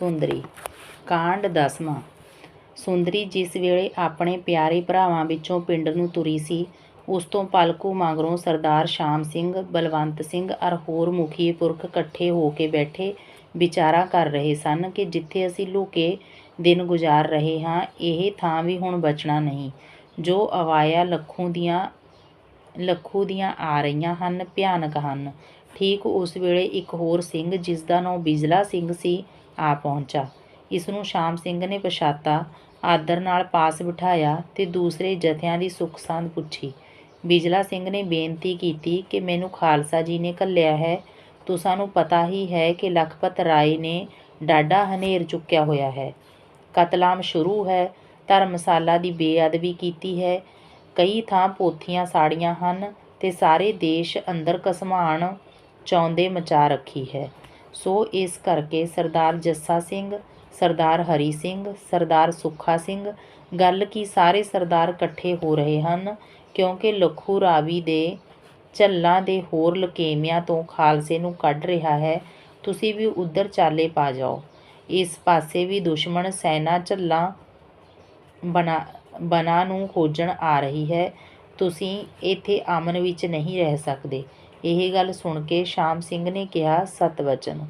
ਸੁੰਦਰੀ। ਕਾਂਡ ਦਸਵਾਂ। ਸੁੰਦਰੀ ਜਿਸ ਵੇਲੇ ਆਪਣੇ ਪਿਆਰੇ ਭਰਾਵਾਂ ਵਿੱਚੋਂ ਪਿੰਡ ਨੂੰ ਤੁਰੀ ਸੀ, ਉਸ ਤੋਂ ਪਲਕੂ ਮਗਰੋਂ ਸਰਦਾਰ ਸ਼ਾਮ ਸਿੰਘ, ਬਲਵੰਤ ਸਿੰਘ ਅਰ ਹੋਰ ਮੁਖੀ ਪੁਰਖ ਇਕੱਠੇ ਹੋ ਕੇ ਬੈਠੇ ਵਿਚਾਰਾ ਕਰ ਰਹੇ ਸਨ ਕਿ ਜਿੱਥੇ ਅਸੀਂ ਲੁਕੇ ਦਿਨ ਗੁਜ਼ਾਰ ਰਹੇ ਹਾਂ, ਇਹ ਥਾਂ ਵੀ ਹੁਣ ਬਚਣਾ ਨਹੀਂ। ਜੋ ਅਵਾਇਆ ਲੱਖੋਂ ਦੀਆਂ, ਲੱਖੂ ਦੀਆਂ ਆ ਰਹੀਆਂ ਹਨ, ਭਿਆਨਕ ਹਨ। ਠੀਕ ਉਸ ਵੇਲੇ ਇੱਕ ਹੋਰ ਸਿੰਘ ਜਿਸ ਦਾ ਨਾਂ ਬਿਜਲਾ ਸਿੰਘ ਸੀ ਆ ਪਹੁੰਚਾ। ਇਸ ਨੂੰ ਸ਼ਾਮ ਸਿੰਘ ਨੇ ਪਛਾਤਾ, ਆਦਰ ਨਾਲ ਪਾਸ ਬਿਠਾਇਆ ਤੇ ਦੂਸਰੇ ਜਥਿਆਂ ਦੀ ਸੁੱਖ ਸੰਦ ਪੁੱਛੀ। ਬਿਜਲਾ ਸਿੰਘ ਨੇ ਬੇਨਤੀ ਕੀਤੀ ਕਿ ਮੈਨੂੰ ਖਾਲਸਾ ਜੀ ਨੇ ਘੱਲਿਆ ਹੈ। ਤੁਸਾਂ ਨੂੰ ਪਤਾ ਹੀ ਹੈ ਕਿ ਲਖਪਤ ਰਾਏ ਨੇ ਡਾਡਾ ਹਨੇਰ ਚੁੱਕਿਆ ਹੋਇਆ ਹੈ। ਕਤਲਾਮ ਸ਼ੁਰੂ ਹੈ, ਧਰਮਸ਼ਾਲਾ ਦੀ ਬੇਅਦਬੀ ਕੀਤੀ ਹੈ। ਕਈ ਥਾਂ ਪੋਥੀਆਂ ਸਾੜੀਆਂ ਹਨ ਤੇ ਸਾਰੇ ਦੇਸ਼ ਅੰਦਰ ਕਸਮਾਨ ਚੌਂਦੇ ਮਚਾ ਰੱਖੀ ਹੈ। ਸੋ ਇਸ ਕਰਕੇ ਸਰਦਾਰ ਜੱਸਾ ਸਿੰਘ, ਸਰਦਾਰ ਹਰੀ ਸਿੰਘ, ਸਰਦਾਰ ਸੁੱਖਾ ਸਿੰਘ, ਗੱਲ ਕੀ ਸਾਰੇ ਸਰਦਾਰ ਇਕੱਠੇ ਹੋ ਰਹੇ ਹਨ? ਕਿਉਂਕਿ ਲਖੂ ਰਾਵੀ ਦੇ ਝੱਲਾਂ ਦੇ ਹੋਰ ਲਕੇਮਿਆਂ ਤੋਂ ਖਾਲਸੇ ਨੂੰ ਕੱਢ ਰਿਹਾ ਹੈ, ਤੁਸੀਂ ਵੀ ਉਧਰ ਚਾਲੇ ਪਾ ਜਾਓ। ਇਸ ਪਾਸੇ ਵੀ ਦੁਸ਼ਮਣ ਸੈਨਾ ਝੱਲਾਂ ਬਣਾ ਬਨਾ ਨੂੰ ਖੋਜਣ ਆ ਰਹੀ ਹੈ। ਤੁਸੀਂ ਇੱਥੇ ਅਮਨ ਵਿੱਚ ਨਹੀਂ ਰਹਿ ਸਕਦੇ। ਇਹ ਗੱਲ ਸੁਣ ਕੇ ਸ਼ਾਮ ਸਿੰਘ ਨੇ ਕਿਹਾ ਸਤਵਚਨ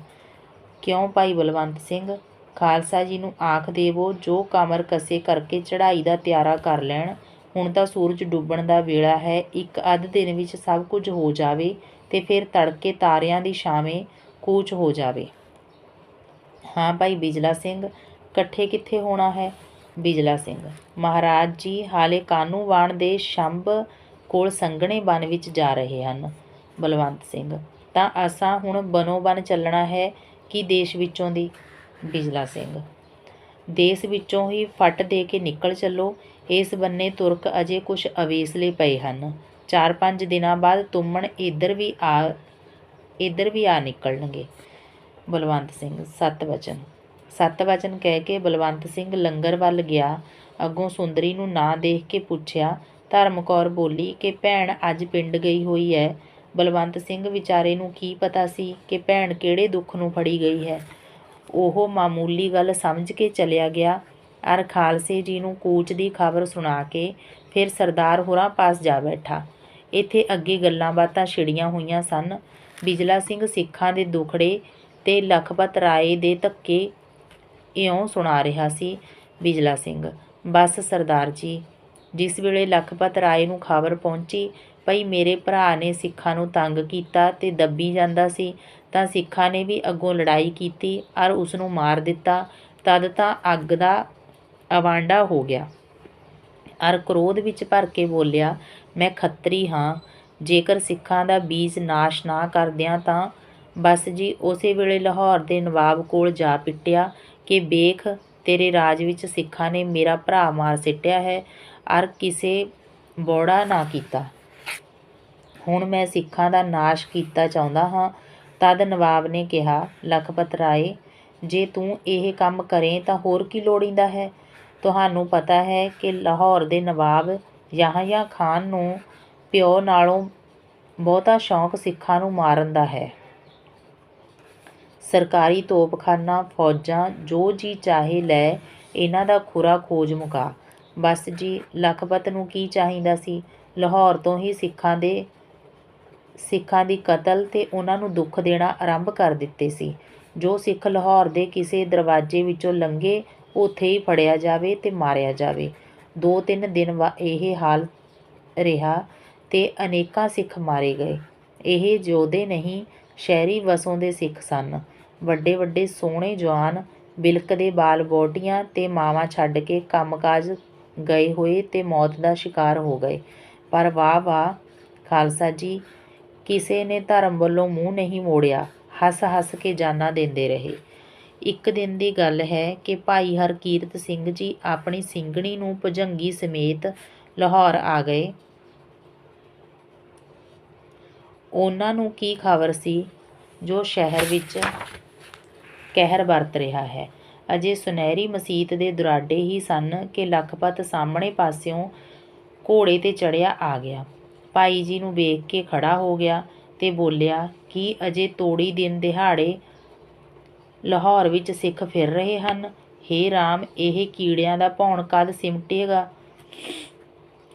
ਕਿਉਂ ਭਾਈ ਬਲਵੰਤ ਸਿੰਘ? ਖਾਲਸਾ ਜੀ ਨੂੰ ਆਖ ਦੇਵੋ, ਜੋ ਕਮਰ ਕਸੇ ਕਰਕੇ ਚੜ੍ਹਾਈ ਦਾ ਤਿਆਰਾ ਕਰ ਲੈਣ, ਹੁਣ ਤਾਂ ਸੂਰਜ ਡੁੱਬਣ ਦਾ ਵੇਲਾ ਹੈ, ਇੱਕ ਅੱਧ ਦਿਨ ਵਿੱਚ ਸਭ ਕੁਝ ਹੋ ਜਾਵੇ ਤੇ ਫਿਰ ਤੜਕੇ ਤਾਰਿਆਂ ਦੀ ਛਾਵੇਂ ਕੂਚ ਹੋ ਜਾਵੇ। ਹਾਂ ਭਾਈ ਬਿਜਲਾ ਸਿੰਘ, ਇਕੱਠੇ ਕਿੱਥੇ ਹੋਣਾ ਹੈ? ਬਿਜਲਾ ਸਿੰਘ, ਮਹਾਰਾਜ ਜੀ ਹਾਲੇ ਕਾਨੂੰਵਾਨ ਦੇ ਸ਼ੰਭ ਕੋਲ ਸੰਘਣੇ ਬਨ ਵਿੱਚ ਜਾ ਰਹੇ ਹਨ? ਬਲਵੰਤ ਸਿੰਘ। ਤਾਂ ਅਸਾਂ ਹੁਣ ਬਨੋ ਬਨ ਚੱਲਣਾ ਹੈ ਕਿ ਦੇਸ਼ ਵਿੱਚੋਂ ਦੀ? ਬਿਜਲਾ ਸਿੰਘ। ਦੇਸ਼ ਵਿੱਚੋਂ ਹੀ ਫੱਟ ਦੇ ਕੇ ਨਿਕਲ ਚੱਲੋ। ਇਸ ਬੰਨੇ ਤੁਰਕ ਅਜੇ ਕੁਝ ਅਵੇਸਲੇ ਪਏ ਹਨ। ਚਾਰ ਪੰਜ ਦਿਨਾਂ ਬਾਅਦ ਤੁੰਮਣ ਇੱਧਰ ਵੀ ਆ, ਇੱਧਰ ਵੀ ਆ ਨਿਕਲਣਗੇ। ਬਲਵੰਤ ਸਿੰਘ, ਸਤ ਵਚਨ। ਸਤ ਵਚਨ ਕਹਿ ਕੇ ਬਲਵੰਤ ਸਿੰਘ ਲੰਗਰ ਵੱਲ ਗਿਆ। ਅੱਗੋਂ ਸੁੰਦਰੀ ਨੂੰ ਨਾ ਦੇਖ ਕੇ ਪੁੱਛਿਆ ਧਰਮ ਕੌਰ ਬੋਲੀ ਕਿ ਭੈਣ ਅੱਜ ਪਿੰਡ ਗਈ ਹੋਈ ਹੈ ਬਲਵੰਤ ਸਿੰਘ ਵਿਚਾਰੇ ਨੂੰ ਕੀ ਪਤਾ ਸੀ ਕਿ ਭੈਣ ਕਿਹੜੇ ਦੁੱਖ ਨੂੰ ਫੜੀ ਗਈ ਹੈ। ਉਹ ਮਾਮੂਲੀ ਗੱਲ ਸਮਝ ਕੇ ਚਲਿਆ ਗਿਆ। ਅਰ ਖਾਲਸੇ ਜੀ ਨੂੰ ਕੂਚ ਦੀ ਖਬਰ ਸੁਣਾ ਕੇ ਫਿਰ ਸਰਦਾਰ ਹੋਰਾਂ ਪਾਸ ਜਾ ਬੈਠਾ। ਇੱਥੇ ਅੱਗੇ ਗੱਲਾਂ ਬਾਤਾਂ ਛਿੜੀਆਂ ਹੋਈਆਂ ਸਨ। ਬਿਜਲਾ ਸਿੰਘ ਸਿੱਖਾਂ ਦੇ ਦੁਖੜੇ ਤੇ ਲਖਪਤ ਰਾਏ ਦੇ ਧੱਕੇ ਇਉਂ ਸੁਣਾ ਰਿਹਾ ਸੀ, ਬਿਜਲਾ ਸਿੰਘ, ਬਸ ਸਰਦਾਰ ਜੀ। ਜਿਸ ਵੇਲੇ ਲਖਪਤ ਰਾਏ ਨੂੰ ਖਬਰ ਪਹੁੰਚੀ ਭਈ ਮੇਰੇ ਭਰਾ ਨੇ ਸਿੱਖਾਂ ਨੂੰ ਤੰਗ ਕੀਤਾ ਤੇ ਦੱਬੀ ਜਾਂਦਾ ਸੀ, ਤਾਂ ਸਿੱਖਾਂ ਨੇ ਵੀ ਅੱਗੋਂ ਲੜਾਈ ਕੀਤੀ ਔਰ ਉਸ ਨੂੰ ਮਾਰ ਦਿੱਤਾ। ਤਦ ਤਾਂ ਅੱਗ ਦਾ ਅਵਾਂਡਾ ਹੋ ਗਿਆ। ਅਰ ਕ੍ਰੋਧ ਵਿੱਚ ਭਰ ਕੇ ਬੋਲਿਆ, ਮੈਂ ਖੱਤਰੀ ਹਾਂ। ਜੇਕਰ ਸਿੱਖਾਂ ਦਾ ਬੀਜ ਨਾਸ਼ ਨਾ ਕਰਦਿਆਂ ਤਾਂ ਬਸ ਜੀ ਉਸੇ ਵੇਲੇ ਲਾਹੌਰ ਦੇ ਨਵਾਬ ਕੋਲ ਜਾ ਪਿੱਟਿਆ ਕਿ ਵੇਖ, ਤੇਰੇ ਰਾਜ ਵਿੱਚ ਸਿੱਖਾਂ ਨੇ ਮੇਰਾ ਭਰਾ ਮਾਰ ਸਿੱਟਿਆ ਹੈ। ਔਰ ਕਿਸੇ ਬੋੜਾ ਨਾ ਕੀਤਾ। ਹੁਣ ਮੈਂ ਸਿੱਖਾਂ ਦਾ ਨਾਸ਼ ਕੀਤਾ ਚਾਹੁੰਦਾ ਹਾਂ। ਤਦ ਨਵਾਬ ਨੇ ਕਿਹਾ, ਲਖਪਤ ਰਾਏ, ਜੇ ਤੂੰ ਇਹ ਕੰਮ ਕਰੇ ਤਾਂ ਹੋਰ ਕੀ ਲੋੜੀਂਦਾ ਹੈ? ਤੁਹਾਨੂੰ ਪਤਾ ਹੈ ਕਿ ਲਾਹੌਰ ਦੇ ਨਵਾਬ ਯਾਹਿਆ ਖਾਨ ਨੂੰ ਪਿਓ ਨਾਲੋਂ ਬਹੁਤਾ ਸ਼ੌਂਕ ਸਿੱਖਾਂ ਨੂੰ ਮਾਰਨ ਦਾ ਹੈ। ਸਰਕਾਰੀ ਤੋਪਖਾਨਾ, ਫੌਜਾਂ, ਜੋ ਜੀ ਚਾਹੇ ਲੈ, ਇਹਨਾਂ ਦਾ ਖੁਰਾ ਖੋਜ ਮੁਕਾ। ਬਸ ਜੀ, ਲਖਪਤ ਨੂੰ ਕੀ ਚਾਹੀਦਾ ਸੀ? ਲਾਹੌਰ ਤੋਂ ਹੀ ਸਿੱਖਾਂ ਦੇ ਸਿੱਖਾਂ ਦੀ ਕਤਲ ਤੇ ਉਹਨਾਂ ਨੂੰ ਦੁੱਖ ਦੇਣਾ ਆਰੰਭ ਕਰ ਦਿੱਤੇ ਸੀ। ਜੋ ਸਿੱਖ ਲਾਹੌਰ ਦੇ ਕਿਸੇ ਦਰਵਾਜ਼ੇ ਵਿੱਚੋਂ ਲੰਘੇ, ਉੱਥੇ ਹੀ ਫੜਿਆ ਜਾਵੇ ਤੇ ਮਾਰਿਆ ਜਾਵੇ। ਦੋ ਤਿੰਨ ਦਿਨ ਵਾ ਇਹ ਹਾਲ ਰਿਹਾ ਤੇ ਅਨੇਕਾਂ ਸਿੱਖ ਮਾਰੇ ਗਏ। ਇਹ ਯੋਧੇ ਨਹੀਂ, ਸ਼ਹਿਰੀ ਵਸੋਂ ਦੇ ਸਿੱਖ ਸਨ। ਵੱਡੇ ਵੱਡੇ ਸੋਹਣੇ ਜਵਾਨ ਬਿਲਕਦੇ ਬਾਲ ਬੋਟੀਆਂ ਤੇ ਮਾਵਾਂ ਛੱਡ ਕੇ ਕੰਮਕਾਜ ਗਏ ਹੋਏ ਤੇ ਮੌਤ ਦਾ ਸ਼ਿਕਾਰ ਹੋ ਗਏ। ਪਰ ਵਾਹ ਵਾਹ ਖਾਲਸਾ ਜੀ ਕਿਸੇ ਨੇ ਧਰਮ ਵੱਲੋਂ ਮੂੰਹ ਨਹੀਂ ਮੋੜਿਆ। ਹੱਸ ਹੱਸ ਕੇ ਜਾਨਾਂ ਦਿੰਦੇ ਰਹੇ। ਇੱਕ ਦਿਨ ਦੀ ਗੱਲ ਹੈ ਕਿ ਭਾਈ ਹਰਕੀਰਤ ਸਿੰਘ ਜੀ ਆਪਣੀ ਸਿੰਘਣੀ ਨੂੰ ਭੁਜੰਗੀ ਸਮੇਤ ਲਾਹੌਰ ਆ ਗਏ। ਉਹਨਾਂ ਨੂੰ ਕੀ ਖਬਰ ਸੀ? ਜੋ ਸ਼ਹਿਰ ਵਿੱਚ ਕਹਿਰ ਵਰਤ ਰਿਹਾ ਹੈ। ਅਜੇ ਸੁਨਹਿਰੀ ਮਸੀਤ ਦੇ ਦੁਰਾਡੇ ਹੀ ਸਨ ਕਿ ਲਖਪਤ ਸਾਹਮਣੇ ਪਾਸਿਓਂ ਘੋੜੇ ਤੇ ਚੜਿਆ ਆ ਗਿਆ। ਭਾਈ ਜੀ ਨੂੰ ਵੇਖ ਕੇ ਖੜ੍ਹਾ ਹੋ ਗਿਆ ਤੇ ਬੋਲਿਆ ਕੀ ਅਜੇ ਤੋੜੀ ਦਿਨ ਦਿਹਾੜੇ ਲਾਹੌਰ ਵਿੱਚ ਸਿੱਖ ਫਿਰ ਰਹੇ ਹਨ। ਹੇ ਰਾਮ, ਇਹ ਕੀੜਿਆਂ ਦਾ ਭੌਣ ਕਦ ਸਿਮਟੇਗਾ।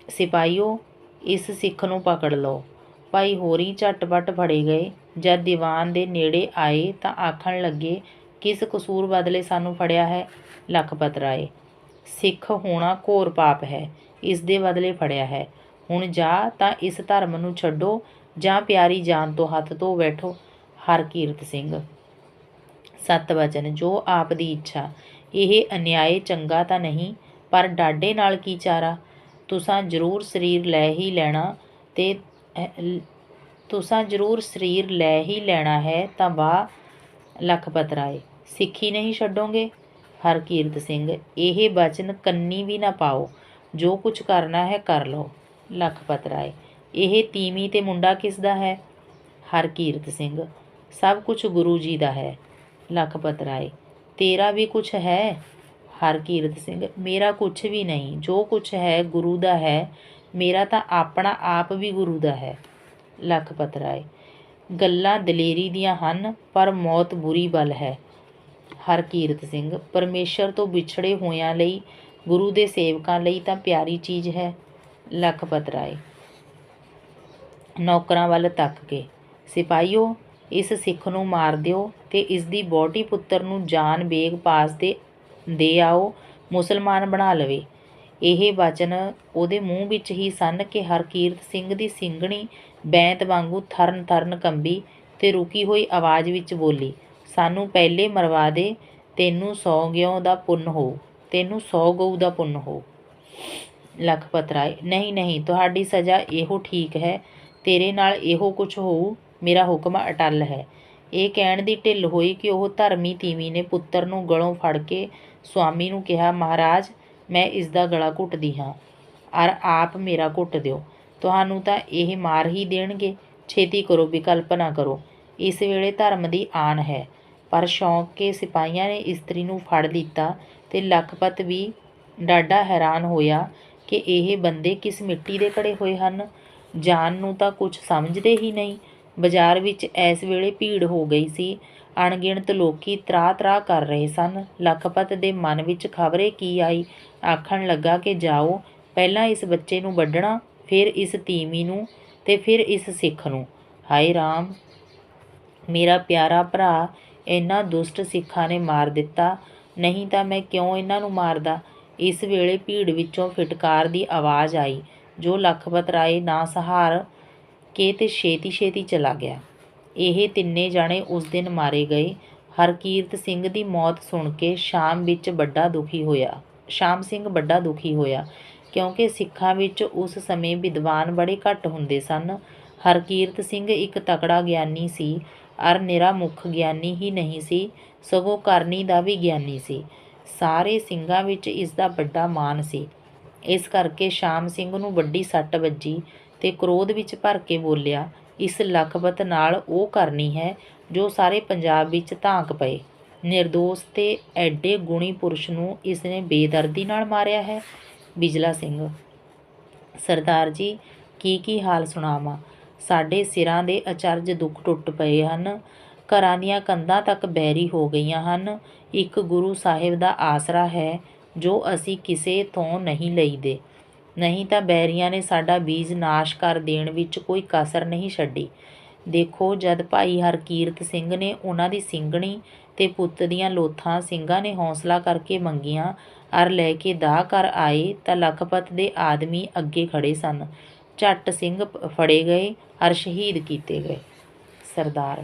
ਸਿਪਾਹੀਓ, ਇਸ ਸਿੱਖ ਨੂੰ ਪਕੜ ਲਓ। ਭਾਈ ਹੋਰੀ ਝਟਪਟ ਫੜੇ ਗਏ। ਜਦ ਦੀਵਾਨ ਦੇ ਨੇੜੇ ਆਏ ਤਾਂ ਆਖਣ ਲੱਗੇ, ਕਿਸ ਕਸੂਰ ਬਦਲੇ ਸਾਨੂੰ ਫੜਿਆ ਹੈ ਲਖਪਤ ਰਾਏ? ਸਿੱਖ ਹੋਣਾ ਘੋਰ ਪਾਪ ਹੈ। ਇਸ ਦੇ ਬਦਲੇ ਫੜਿਆ ਹੈ। ਹੁਣ ਜਾ ਤਾਂ ਇਸ ਧਰਮ ਨੂੰ ਛੱਡੋ ਜਾਂ ਪਿਆਰੀ ਜਾਨ ਤੋਂ ਹੱਥ ਧੋ ਬੈਠੋ, ਹਰਕੀਰਤ ਸਿੰਘ। ਸਤ ਵਚਨ, ਜੋ ਆਪ ਦੀ ਇੱਛਾ, ਇਹ ਅਨਿਆਏ ਚੰਗਾ ਤਾਂ ਨਹੀਂ, ਪਰ ਡਾਡੇ ਨਾਲ ਕੀ ਚਾਰਾ? ਤੁਸਾਂ ਜ਼ਰੂਰ ਸਰੀਰ ਲੈ ਹੀ ਲੈਣਾ ਤੇ ਤੁਸਾਂ ਜ਼ਰੂਰ ਸਰੀਰ ਲੈ ਹੀ ਲੈਣਾ ਹੈ ਤਾਂ ਵਾਹ ਲਖਪਤ ਰਾਏ ਸਿੱਖੀ ਨਹੀਂ ਛੱਡੋਗੇ? ਹਰਕੀਰਤ ਸਿੰਘ, ਇਹ ਬਚਨ ਕੰਨੀ ਵੀ ਨਾ ਪਾਓ, ਜੋ ਕੁਝ ਕਰਨਾ ਹੈ ਕਰ ਲਓ। ਲਖਪਤ ਰਾਏ ਇਹ ਤੀਵੀਂ ਤੇ ਮੁੰਡਾ ਕਿਸ ਦਾ ਹੈ? ਹਰਕੀਰਤ ਸਿੰਘ। ਸਭ ਕੁਝ ਗੁਰੂ ਜੀ ਦਾ ਹੈ ਲਖਪਤ ਰਾਏ ਤੇਰਾ ਵੀ ਕੁਝ ਹੈ? ਹਰਕੀਰਤ ਸਿੰਘ। ਮੇਰਾ ਕੁਝ ਵੀ ਨਹੀਂ। ਜੋ ਕੁਝ ਹੈ ਗੁਰੂ ਦਾ ਹੈ, ਮੇਰਾ ਤਾਂ ਆਪਣਾ ਆਪ ਵੀ ਗੁਰੂ ਦਾ ਹੈ ਲਖਪਤ ਰਾਏ ਗੱਲਾਂ ਦਲੇਰੀ ਦੀਆਂ ਹਨ, ਪਰ ਮੌਤ ਬੁਰੀ ਬਲ ਹੈ। ਹਰਕੀਰਤ ਸਿੰਘ। ਪਰਮੇਸ਼ਰ ਤੋਂ ਵਿਛੜੇ ਹੋਇਆਂ ਲਈ, ਗੁਰੂ ਦੇ ਸੇਵਕਾਂ ਲਈ ਤਾਂ ਪਿਆਰੀ ਚੀਜ਼ ਹੈ। ਲਖਪਤ ਰਾਏ। ਨੌਕਰਾਂ ਵੱਲ ਤੱਕ ਕੇ ਸਿਪਾਹੀਓ, ਇਸ ਸਿੱਖ ਨੂੰ ਮਾਰ ਦਿਓ ਤੇ ਇਸ ਦੀ ਬੋਟੀ ਪੁੱਤਰ ਨੂੰ ਜਾਨ ਬੇਗ ਪਾਸ ਦੇ ਦੇ ਆਓ, ਮੁਸਲਮਾਨ ਬਣਾ ਲਵੇ। ਇਹ ਵਚਨ ਉਹਦੇ ਮੂੰਹ ਵਿੱਚ ਹੀ ਸਨ ਕਿ ਹਰਕੀਰਤ ਸਿੰਘ ਦੀ ਸਿੰਘਣੀ ਬੈਂਤ ਵਾਂਗੂ ਥਰਨ ਥਰਨ ਕੰਬੀ ਤੇ ਰੁਕੀ ਹੋਈ ਆਵਾਜ਼ ਵਿੱਚ ਬੋਲੀ, ਸਾਨੂੰ ਪਹਿਲੇ ਮਰਵਾ ਦੇ, ਤੈਨੂੰ ਸੌ ਗਿਉਂ ਦਾ ਪੁੰਨ ਹੋ, ਤੈਨੂੰ ਸੌ ਗਊ ਦਾ ਪੁੰਨ ਹੋ। ਲਖਪਤ ਰਾਏ ਨਹੀਂ ਨਹੀਂ, ਤੁਹਾਡੀ ਸਜ਼ਾ ਇਹੋ ਠੀਕ ਹੈ। ਤੇਰੇ ਨਾਲ ਇਹੋ ਕੁਝ ਹੋਊ, ਮੇਰਾ ਹੁਕਮ ਅਟਲ ਹੈ। ਇਹ ਕਹਿਣ ਦੀ ਢਿੱਲ ਹੋਈ ਕਿ ਉਹ ਧਰਮੀ ਤੀਵੀ ਨੇ ਪੁੱਤਰ ਨੂੰ ਗਲੋਂ ਫੜ ਕੇ ਸੁਆਮੀ ਨੂੰ ਕਿਹਾ, ਮਹਾਰਾਜ, ਮੈਂ ਇਸ ਦਾ ਗਲਾ ਘੁੱਟਦੀ ਹਾਂ। ਔਰ ਆਪ ਮੇਰਾ ਘੁੱਟ ਦਿਓ। ਤੁਹਾਨੂੰ ਤਾਂ ਇਹ ਮਾਰ ਹੀ ਦੇਣਗੇ। ਛੇਤੀ ਕਰੋ, ਵਿਕਲਪ ਨਾ ਕਰੋ। ਇਸ ਵੇਲੇ ਧਰਮ ਦੀ ਆਣ ਹੈ। ਪਰ ਸ਼ੌਂਕ ਕੇ ਸਿਪਾਹੀਆਂ ਨੇ ਇਸਤਰੀ ਨੂੰ ਫੜ ਲਿੱਤਾ ਤੇ ਲਖਪਤ ਵੀ ਡਾਢਾ ਹੈਰਾਨ ਹੋਇਆ। ਕਿ ਇਹ ਬੰਦੇ ਕਿਸ ਮਿੱਟੀ ਦੇ ਘੜੇ ਹੋਏ ਹਨ? ਜਾਨ ਨੂੰ ਤਾਂ ਕੁਝ ਸਮਝਦੇ ਹੀ ਨਹੀਂ। ਬਾਜ਼ਾਰ ਵਿੱਚ ਇਸ ਵੇਲੇ ਭੀੜ ਹੋ ਗਈ ਸੀ। ਅਣਗਿਣਤ ਲੋਕੀ ਤਰਾ-ਤਰਾ ਕਰ ਰਹੇ ਸਨ। ਲਖਪਤ ਦੇ ਮਨ ਵਿੱਚ ਖਬਰੇ ਕੀ ਆਈ? ਆਖਣ ਲੱਗਾ ਕਿ ਜਾਓ, ਪਹਿਲਾਂ ਇਸ ਬੱਚੇ ਨੂੰ ਵੱਢਣਾ, ਫਿਰ ਇਸ ਤੀਵੀਂ ਨੂੰ ਤੇ ਫਿਰ ਇਸ ਸਿੱਖ ਨੂੰ। ਹਾਏ ਰਾਮ! ਮੇਰਾ ਪਿਆਰਾ ਭਰਾ ਇਹਨਾਂ ਦੁਸ਼ਟ ਸਿੱਖਾਂ ਨੇ ਮਾਰ ਦਿੱਤਾ। ਨਹੀਂ ਤਾਂ ਮੈਂ ਕਿਉਂ ਇਹਨਾਂ ਨੂੰ ਮਾਰਦਾ? ਇਸ ਵੇਲੇ ਭੀੜ ਵਿੱਚੋਂ ਫਿਟਕਾਰ ਦੀ ਆਵਾਜ਼ ਆਈ, ਜੋ ਲਖਪਤ ਰਾਏ ਨਾ ਸਹਾਰ ਕੇ ਤੇ ਛੇਤੀ ਛੇਤੀ ਚਲਾ ਗਿਆ। ਇਹ ਤਿੰਨੇ ਜਾਣੇ ਉਸ ਦਿਨ ਮਾਰੇ ਗਏ। ਹਰਕੀਰਤ ਸਿੰਘ ਦੀ ਮੌਤ ਸੁਣ ਕੇ ਸ਼ਾਮ ਵਿੱਚ ਵੱਡਾ ਦੁਖੀ ਹੋਇਆ। ਸ਼ਾਮ ਸਿੰਘ ਵੱਡਾ ਦੁਖੀ ਹੋਇਆ, ਕਿਉਂਕਿ ਸਿੱਖਾਂ ਵਿੱਚ ਉਸ ਸਮੇਂ ਵਿਦਵਾਨ ਬੜੇ ਘੱਟ ਹੁੰਦੇ ਸਨ। ਹਰਕੀਰਤ ਸਿੰਘ ਇੱਕ ਤਕੜਾ ਗਿਆਨੀ ਸੀ, ਅਰ ਨਿਰਾ ਮੁੱਖ ਗਿਆਨੀ ਹੀ ਨਹੀਂ ਸੀ, ਸਗੋਂ ਕਰਨੀ ਦਾ ਵੀ ਗਿਆਨੀ ਸੀ। ਸਾਰੇ ਸਿੰਘਾਂ ਵਿੱਚ ਇਸ ਦਾ ਵੱਡਾ ਮਾਣ ਸੀ। ਇਸ ਕਰਕੇ ਸ਼ਾਮ ਸਿੰਘ ਨੂੰ ਵੱਡੀ ਸੱਟ ਵੱਜੀ ਤੇ ਕ੍ਰੋਧ ਵਿੱਚ ਭਰ ਕੇ ਬੋਲਿਆ, ਇਸ ਲਖਪਤ ਨਾਲ ਉਹ ਕਰਨੀ ਹੈ ਜੋ ਸਾਰੇ ਪੰਜਾਬ ਵਿੱਚ ਧਾਕ ਪਏ। ਨਿਰਦੋਸ਼ ਤੇ ਐਡੇ ਗੁਣੀ ਪੁਰਸ਼ ਨੂੰ ਇਸ ਨੇ ਬੇਦਰਦੀ ਨਾਲ ਮਾਰਿਆ ਹੈ। ਬਿਜਲਾ ਸਿੰਘ, ਸਰਦਾਰ ਜੀ, ਕੀ ਕੀ ਹਾਲ ਸੁਣਾਵਾਂ? ਸਾਡੇ ਸਿਰਾਂ ਦੇ ਅਚਰਜ ਦੁੱਖ ਟੁੱਟ ਪਏ ਹਨ। ਘਰਾਂ ਦੀਆਂ ਕੰਧਾਂ ਤੱਕ ਬੈਰੀ ਹੋ ਗਈਆਂ ਹਨ। ਇੱਕ ਗੁਰੂ ਸਾਹਿਬ ਦਾ ਆਸਰਾ ਹੈ, ਜੋ ਅਸੀਂ ਕਿਸੇ ਤੋਂ ਨਹੀਂ ਲਈਦੇ। ਨਹੀਂ ਤਾਂ ਬੈਰੀਆਂ ਨੇ ਸਾਡਾ ਬੀਜ ਨਾਸ਼ ਕਰ ਦੇਣ ਵਿੱਚ ਕੋਈ ਕਸਰ ਨਹੀਂ ਛੱਡੀ। ਦੇਖੋ, ਜਦ ਭਾਈ ਹਰਕੀਰਤ ਸਿੰਘ ਨੇ ਉਹਨਾਂ ਦੀ ਸਿੰਘਣੀ ਤੇ ਪੁੱਤ ਦੀਆਂ ਲੋਥਾਂ ਸਿੰਘਾਂ ਨੇ ਹੌਸਲਾ ਕਰਕੇ ਮੰਗੀਆਂ, ਅਰ ਲੈ ਕੇ ਦਾਹ ਕਰ ਆਏ, ਤਾਂ ਲਖਪਤ ਦੇ ਆਦਮੀ ਅੱਗੇ ਖੜੇ ਸਨ। ਝੱਟ ਸਿੰਘ ਫੜੇ ਗਏ, ਅਰ ਸ਼ਹੀਦ ਕੀਤੇ ਗਏ। ਸਰਦਾਰ,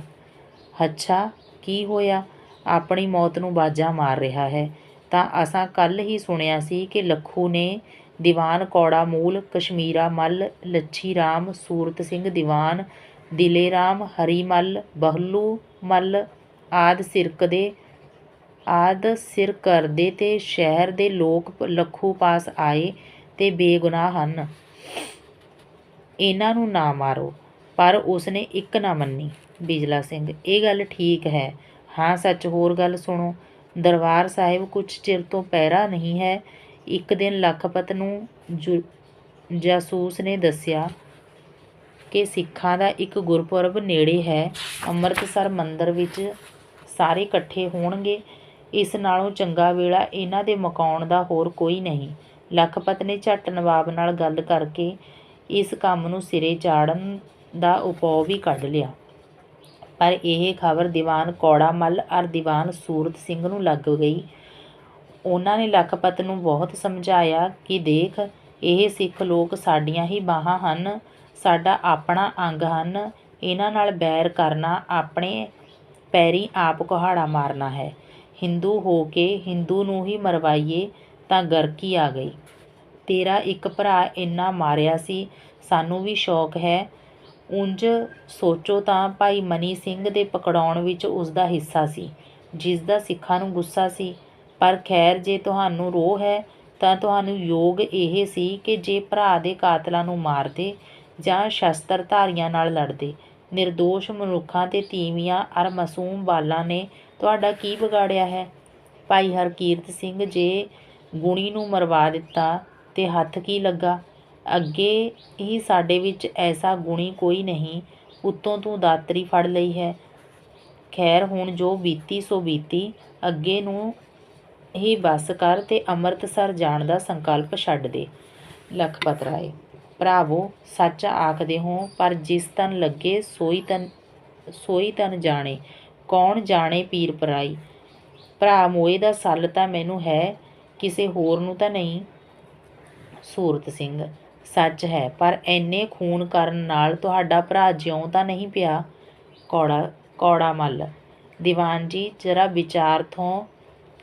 ਅੱਛਾ, ਕੀ ਹੋਇਆ? ਆਪਣੀ ਮੌਤ ਨੂੰ ਬਾਜਾ ਮਾਰ ਰਿਹਾ ਹੈ। ਤਾਂ ਅਸਾਂ ਕੱਲ ਹੀ ਸੁਣਿਆ ਸੀ ਕਿ ਲੱਖੂ ਨੇ ਦੀਵਾਨ ਕੌੜਾ ਮੂਲ, ਕਸ਼ਮੀਰਾ ਮੱਲ, ਲੱਛੀ ਰਾਮ, ਸੂਰਤ ਸਿੰਘ ਦੀਵਾਨ, ਦਿਲੇ ਰਾਮ, ਹਰੀ ਮੱਲ, ਬਹਲੂ ਮੱਲ ਆਦ ਸਿਰਕ ਦੇ ਆਦ ਸਿਰ ਕਰਦੇ ਤੇ ਸ਼ਹਿਰ ਦੇ ਲੋਕ ਲੱਖੂ ਪਾਸ ਆਏ ਤੇ ਬੇਗੁਨਾਹ ਹਨ। ਇਹਨਾਂ ਨੂੰ ਨਾ ਮਾਰੋ, ਪਰ ਉਸਨੇ ਇੱਕ ਨਾ ਮੰਨੀ। ਬਿਜਲਾ ਸਿੰਘ, ਇਹ ਗੱਲ ਠੀਕ ਹੈ। ਹਾਂ, ਸੱਚ ਹੋਰ ਗੱਲ ਸੁਣੋ। ਦਰਬਾਰ ਸਾਹਿਬ ਕੁਝ ਚਿਰ ਤੋਂ ਪਹਿਰਾ ਨਹੀਂ ਹੈ। ਇੱਕ ਦਿਨ ਲਖਪਤ ਨੂੰ ਜੁ- ਜਾਸੂਸ ਨੇ ਦੱਸਿਆ ਕਿ ਸਿੱਖਾਂ ਦਾ ਇੱਕ ਗੁਰਪੁਰਬ ਨੇੜੇ ਹੈ। ਅੰਮ੍ਰਿਤਸਰ ਮੰਦਰ ਵਿੱਚ ਸਾਰੇ ਇਕੱਠੇ ਹੋਣਗੇ। ਇਸ ਨਾਲੋਂ ਚੰਗਾ ਵੇਲਾ ਇਹਨਾਂ ਦੇ ਮੁਕਾਉਣ ਦਾ ਹੋਰ ਕੋਈ ਨਹੀਂ। ਲਖਪਤ ਨੇ ਝੱਟ ਨਵਾਬ ਨਾਲ ਗੱਲ ਕਰਕੇ ਇਸ ਕੰਮ ਨੂੰ ਸਿਰੇ ਚਾੜਨ ਦਾ ਉਪਾਅ ਵੀ ਕੱਢ ਲਿਆ। ਪਰ ਇਹ ਖਬਰ ਦੀਵਾਨ ਕੌੜਾ ਮੱਲ ਔਰ ਦੀਵਾਨ ਸੂਰਤ ਸਿੰਘ ਨੂੰ ਲੱਗ ਗਈ। ਉਹਨਾਂ ਨੇ ਲਖਪਤ ਨੂੰ ਬਹੁਤ ਸਮਝਾਇਆ ਕਿ ਦੇਖ, ਇਹ ਸਿੱਖ ਲੋਕ ਸਾਡੀਆਂ ਹੀ ਬਾਹਾਂ ਹਨ, ਸਾਡਾ ਆਪਣਾ ਅੰਗ ਹਨ। ਇਹਨਾਂ ਨਾਲ ਬੈਰ ਕਰਨਾ ਆਪਣੇ ਪੈਰੀ ਆਪ ਕੁਹਾੜਾ ਮਾਰਨਾ ਹੈ। ਹਿੰਦੂ ਹੋ ਕੇ ਹਿੰਦੂ ਨੂੰ ਹੀ ਮਰਵਾਈਏ ਤਾਂ ਗਰਕੀ ਆ ਗਈ। ਤੇਰਾ ਇੱਕ ਭਰਾ ਇੰਨਾ ਮਾਰਿਆ ਸੀ, ਸਾਨੂੰ ਵੀ ਸ਼ੌਕ ਹੈ ਉਂਝ ਸੋਚੋ ਤਾਂ ਭਾਈ ਮਨੀ ਸਿੰਘ ਦੇ ਪਕੜਾਉਣ ਵਿੱਚ ਉਸ ਦਾ ਹਿੱਸਾ ਸੀ ਜਿਸ ਦਾ ਸਿੱਖਾਂ ਨੂੰ ਗੁੱਸਾ ਸੀ। ਪਰ ਖੈਰ ਜੇ ਤੁਹਾਨੂੰ ਰੋਹ ਹੈ, ਤਾਂ ਤੁਹਾਨੂੰ ਯੋਗ ਇਹ ਸੀ ਕਿ ਜੇ ਭਰਾ ਦੇ ਕਾਤਲਾਂ ਨੂੰ ਮਾਰਦੇ ਜਾਂ ਸ਼ਸਤਰਧਾਰੀਆਂ ਨਾਲ ਲੜਦੇ, ਨਿਰਦੋਸ਼ ਮਨੁੱਖਾਂ ਤੇ ਤੀਵੀਆਂ ਅਰ ਮਾਸੂਮ ਬਾਲਾਂ ਨੇ ਤੁਹਾਡਾ ਕੀ ਵਿਗਾੜਿਆ ਹੈ? ਭਾਈ ਹਰਕੀਰਤ ਸਿੰਘ ਜੇ ਗੁਣੀ ਨੂੰ ਮਰਵਾ ਦਿੱਤਾ ਤੇ ਹੱਥ ਕੀ ਲੱਗਾ? ਅੱਗੇ ਹੀ ਸਾਡੇ ਵਿੱਚ ਐਸਾ ਗੁਣੀ ਕੋਈ ਨਹੀਂ, ਉੱਤੋਂ ਤੂੰ ਦਾਤਰੀ ਫੜ ਲਈ ਹੈ। ਖੈਰ, ਹੁਣ ਜੋ ਬੀਤੀ ਸੋ ਬੀਤੀ, ਅੱਗੇ ਨੂੰ ਹੀ ਬਸ ਕਰ ਤੇ ਅੰਮ੍ਰਿਤਸਰ ਜਾਣ ਦਾ ਸੰਕਲਪ ਛੱਡ ਦੇ। ਲਖਪਤ ਰਾਏ, ਭਰਾਵੋ, ਸੱਚ ਆਖਦੇ ਹੋ, ਪਰ ਜਿਸ ਤਨ ਲੱਗੇ, ਸੋਈ ਤਨ ਸੋਈ ਤਨ ਜਾਣੇ। ਕੌਣ ਜਾਣੇ ਪੀਰ ਪਰਾਈ? ਭਰਾ ਮੋਏ ਦਾ ਸੱਲ ਤਾਂ ਮੈਨੂੰ ਹੈ, ਕਿਸੇ ਹੋਰ ਨੂੰ ਤਾਂ ਨਹੀਂ। ਸੂਰਤ ਸਿੰਘ ਸੱਚ ਹੈ, ਪਰ ਐਨੇ ਖੂਨ ਕਰਨ ਨਾਲ ਤੁਹਾਡਾ ਭਰਾ ਜਿਉਂ ਤਾਂ ਨਹੀਂ ਪਿਆ? ਕੌੜਾ ਕੌੜਾ ਮੱਲ। ਦੀਵਾਨ ਜੀ ਜਰਾ ਵਿਚਾਰ ਤੋਂ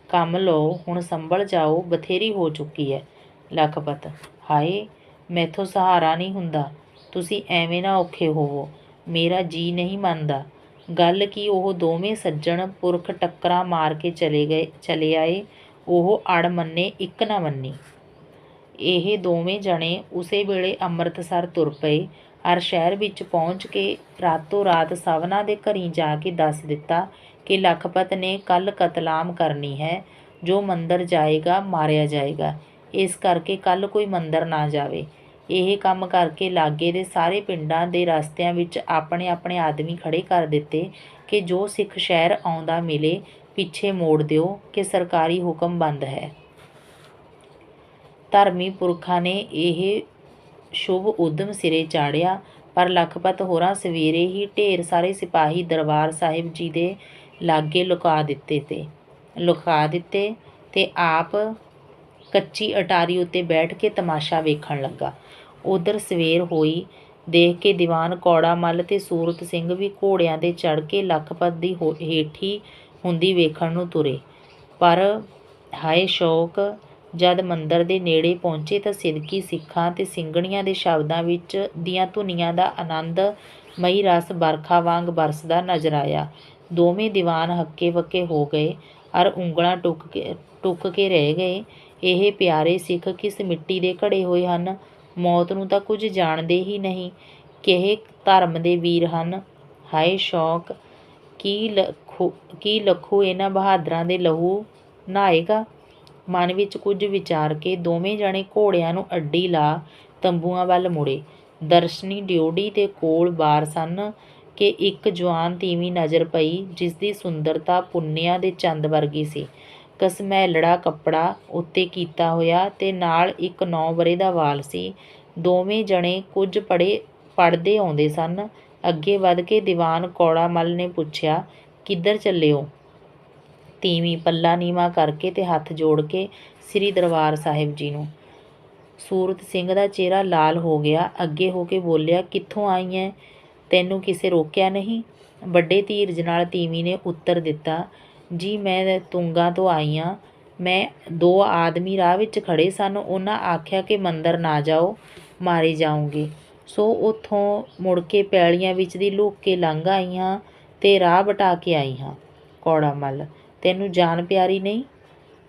ਕੰਮ ਲਓ, ਹੁਣ ਸੰਭਲ ਜਾਓ, ਬਥੇਰੀ ਹੋ ਚੁੱਕੀ ਹੈ। ਲਖਪਤ। ਹਾਏ, ਮੈਥੋਂ ਸਹਾਰਾ ਨਹੀਂ ਹੁੰਦਾ। ਤੁਸੀਂ ਐਵੇਂ ਨਾ ਔਖੇ ਹੋਵੋ। ਮੇਰਾ ਜੀ ਨਹੀਂ ਮੰਨਦਾ। ਗੱਲ ਕੀ ਉਹ ਦੋਵੇਂ ਸੱਜਣ ਪੁਰਖ ਟੱਕਰਾਂ ਮਾਰ ਕੇ ਚਲੇ ਗਏ, ਚਲੇ ਆਏ? ਉਹ ਅੜ ਮੰਨੇ, ਇੱਕ ਨਾ ਮੰਨੀ। ਇਹ ਦੋਵੇਂ ਜਣੇ ਉਸੇ ਵੇਲੇ ਅੰਮ੍ਰਿਤਸਰ ਤੁਰ ਪਏ। ਅਰ ਸ਼ਹਿਰ ਵਿੱਚ ਪਹੁੰਚ ਕੇ ਰਾਤੋਂ ਰਾਤ ਸਵਨਾ ਦੇ ਘਰੀ ਜਾ ਕੇ ਦੱਸ ਦਿੱਤਾ ਕਿ ਲਖਪਤ ਨੇ ਕੱਲ ਕਤਲਾਮ ਕਰਨੀ ਹੈ। ਜੋ ਮੰਦਰ ਜਾਏਗਾ, ਮਾਰਿਆ ਜਾਏਗਾ। ਇਸ ਕਰਕੇ ਕੱਲ ਕੋਈ ਮੰਦਰ ਨਾ ਜਾਵੇ। ਇਹ ਕੰਮ ਕਰਕੇ ਲਾਗੇ ਦੇ ਸਾਰੇ ਪਿੰਡਾਂ ਦੇ ਰਸਤਿਆਂ ਵਿੱਚ ਆਪਣੇ ਆਪਣੇ ਆਦਮੀ ਖੜੇ ਕਰ ਦਿੱਤੇ ਕਿ ਜੋ ਸਿੱਖ ਸ਼ਹਿਰ ਆਉਂਦਾ ਮਿਲੇ, ਪਿੱਛੇ ਮੋੜ ਦਿਓ ਕਿ ਸਰਕਾਰੀ ਹੁਕਮ ਬੰਦ ਹੈ। ਧਰਮੀ ਪੁਰਖਾਂ ਨੇ ਇਹ ਸ਼ੁਭ ਉਦਮ ਸਿਰੇ ਚਾੜਿਆ, ਪਰ ਲਖਪਤ ਹੋਰਾਂ ਸਵੇਰੇ ਹੀ ਢੇਰ ਸਾਰੇ ਸਿਪਾਹੀ ਦਰਬਾਰ ਸਾਹਿਬ ਜੀ ਦੇ ਲਾਗੇ ਲੁਕਾ ਦਿੱਤੇ ਤੇ, ਲੁਕਾ ਦਿੱਤੇ ਤੇ ਆਪ ਕੱਚੀ ਅਟਾਰੀ ਉੱਤੇ ਬੈਠ ਕੇ ਤਮਾਸ਼ਾ ਵੇਖਣ ਲੱਗਾ। ਉਧਰ ਸਵੇਰ ਹੋਈ, ਦੇਖ ਕੇ ਦੀਵਾਨ ਕੌੜਾ ਮੱਲ ਤੇ ਸੂਰਤ ਸਿੰਘ ਵੀ ਘੋੜਿਆਂ ਤੇ ਚੜ ਕੇ ਲਖਪਤ ਦੀ ਹੋ- ਹੇਠੀ ਹੁੰਦੀ ਵੇਖਣ ਨੂੰ ਤੁਰੇ। ਪਰ ਹਾਏ ਸ਼ੌਕ ਜਦ ਮੰਦਰ ਦੇ ਨੇੜੇ ਪਹੁੰਚੇ ਤਾਂ ਸਿਦਕੀ ਸਿੱਖਾਂ ਤੇ ਸਿੰਘਣੀਆਂ ਦੇ ਸ਼ਬਦਾਂ ਵਿੱਚ ਦੀਆਂ ਧੁਨੀਆਂ ਦਾ ਆਨੰਦ ਮਈ ਰਸ ਬਰਖਾ ਵਾਂਗ ਬਰਸਦਾ ਨਜ਼ਰ ਆਇਆ। ਦੋਵੇਂ ਦੀਵਾਨ ਹੱਕੇ ਵੱਕੇ ਹੋ ਗਏ, ਅਰ ਉਂਗਲਾਂ ਟੁੱਕ ਕੇ ਟੁੱਕ ਕੇ ਰਹਿ ਗਏ। ਇਹ ਪਿਆਰੇ ਸਿੱਖ ਕਿਸ ਮਿੱਟੀ ਦੇ ਘੜੇ ਹੋਏ ਹਨ? ਮੌਤ ਨੂੰ ਤਾਂ ਕੁਝ ਜਾਣਦੇ ਹੀ ਨਹੀਂ। ਕਿਹੇ ਧਰਮ ਦੇ ਵੀਰ ਹਨ? ਹਾਏ ਸ਼ੌਕ, ਕੀ ਲਖੂ ਕੀ ਲਖੂ ਇਹਨਾਂ ਬਹਾਦਰਾਂ ਦੇ ਲਹੂ ਨਹਾਏਗਾ ਮਨ ਵਿੱਚ ਕੁਝ ਵਿਚਾਰ ਕੇ ਦੋਵੇਂ ਜਣੇ ਘੋੜਿਆਂ ਨੂੰ ਅੱਡੀ ਲਾ ਤੰਬੂਆਂ ਵੱਲ ਮੁੜੇ। ਦਰਸ਼ਨੀ ਡਿਓੜੀ ਦੇ ਕੋਲ ਬਾਰ ਸਨ ਕਿ ਇੱਕ ਜਵਾਨ ਤੀਵੀਂ ਨਜ਼ਰ ਪਈ ਜਿਸ ਦੀ ਸੁੰਦਰਤਾ ਪੁੰਨਿਆ ਦੇ ਚੰਦ ਵਰਗੀ ਸੀ। ਕਸਮੈਲੜਾ ਕੱਪੜਾ ਉੱਤੇ ਕੀਤਾ ਹੋਇਆ ਤੇ ਨਾਲ ਇੱਕ ਨੌ ਵਰੇ ਦਾ ਵਾਲ ਸੀ। ਦੋਵੇਂ ਜਣੇ ਕੁਝ ਪੜੇ ਪੜਦੇ ਆਉਂਦੇ ਸਨ। ਅੱਗੇ ਵੱਧ ਕੇ ਦੀਵਾਨ ਕੌੜਾ ਮੱਲ ਨੇ ਪੁੱਛਿਆ, ਕਿੱਧਰ ਚੱਲੇ ਹੋ ਤੀਵੀਂ ਪੱਲਾ ਨੀਵਾ ਕਰਕੇ ਤੇ ਹੱਥ ਜੋੜ ਕੇ ਸ੍ਰੀ ਦਰਬਾਰ ਸਾਹਿਬ ਜੀ ਨੂੰ। ਸੂਰਤ ਸਿੰਘ ਦਾ ਚਿਹਰਾ ਲਾਲ ਹੋ ਗਿਆ। ਅੱਗੇ ਹੋ ਕੇ ਬੋਲਿਆ, ਕਿੱਥੋਂ ਆਈ ਐ? ਤੈਨੂੰ ਕਿਸੇ ਰੋਕਿਆ ਨਹੀਂ? ਵੱਡੇ ਧੀਰਜ ਨਾਲ ਤੀਵੀਂ ਨੇ ਉੱਤਰ ਦਿੱਤਾ, ਜੀ, ਮੈਂ ਤੁੰਗਾ ਤੋਂ ਆਈ ਹਾਂ ਮੈਂ ਦੋ ਆਦਮੀ ਰਾਹ ਵਿੱਚ ਖੜੇ ਸਨ। ਉਹਨਾਂ ਆਖਿਆ ਕਿ ਮੰਦਰ ਨਾ ਜਾਓ, ਮਾਰੇ ਜਾਓਗੇ। ਸੋ ਉਥੋਂ ਮੁੜ ਕੇ ਪੈਲੀਆਂ ਵਿੱਚ ਦੀ ਲੁੱਕ ਕੇ ਲੰਘ ਆਈ ਹਾਂ ਤੇ ਰਾਹ ਬਟਾ ਕੇ ਆਈ ਹਾਂ ਕੌੜਾ ਮੱਲ। ਤੈਨੂੰ ਜਾਨ ਪਿਆਰੀ ਨਹੀਂ?